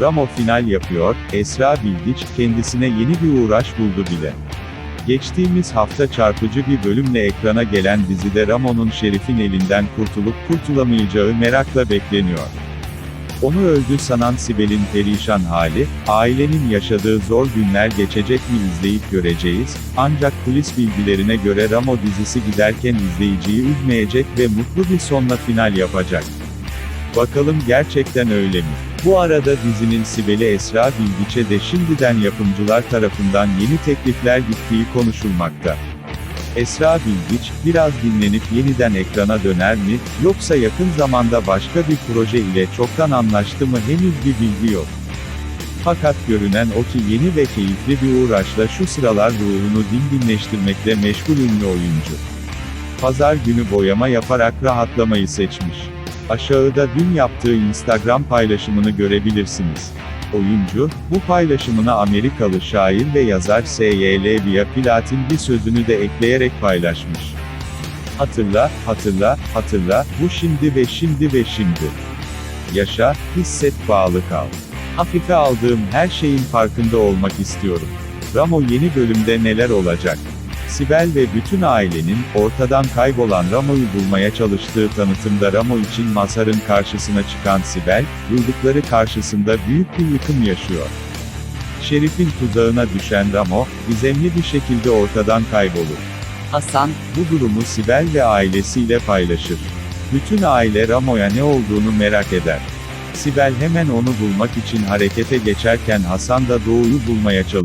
Ramo final yapıyor, Esra Bilgiç, kendisine yeni bir uğraş buldu bile. Geçtiğimiz hafta çarpıcı bir bölümle ekrana gelen dizide Ramo'nun Şerif'in elinden kurtulup kurtulamayacağı merakla bekleniyor. Onu öldü sanan Sibel'in perişan hali, ailenin yaşadığı zor günler geçecek mi izleyip göreceğiz, ancak kulis bilgilerine göre Ramo dizisi giderken izleyiciyi üzmeyecek ve mutlu bir sonla final yapacak. Bakalım gerçekten öyle mi? Bu arada dizinin Sibel'i Esra Bilgiç'e de şimdiden yapımcılar tarafından yeni teklifler gittiği konuşulmakta. Esra Bilgiç, biraz dinlenip yeniden ekrana döner mi, yoksa yakın zamanda başka bir proje ile çoktan anlaştı mı henüz bir bilgi yok. Fakat görünen o ki yeni ve keyifli bir uğraşla şu sıralar ruhunu dinginleştirmekle meşgul ünlü oyuncu. Pazar günü boyama yaparak rahatlamayı seçmiş. Aşağıda dün yaptığı Instagram paylaşımını görebilirsiniz. Oyuncu, bu paylaşımına Amerikalı şair ve yazar S.Y.L. Via Platin bir sözünü de ekleyerek paylaşmış. Hatırla, hatırla, hatırla, bu şimdi ve şimdi ve şimdi. Yaşa, hisset, bağlı kal. Hafife aldığım her şeyin farkında olmak istiyorum. Ramo yeni bölümde neler olacak? Sibel ve bütün ailenin, ortadan kaybolan Ramo'yu bulmaya çalıştığı tanıtımda Ramo için Mazhar'ın karşısına çıkan Sibel, duydukları karşısında büyük bir yıkım yaşıyor. Şerif'in tuzağına düşen Ramo, gizemli bir şekilde ortadan kaybolur. Hasan, Bu durumu Sibel ve ailesiyle paylaşır. Bütün aile Ramo'ya ne olduğunu merak eder. Sibel hemen onu bulmak için harekete geçerken Hasan da Doğu'yu bulmaya çalışır.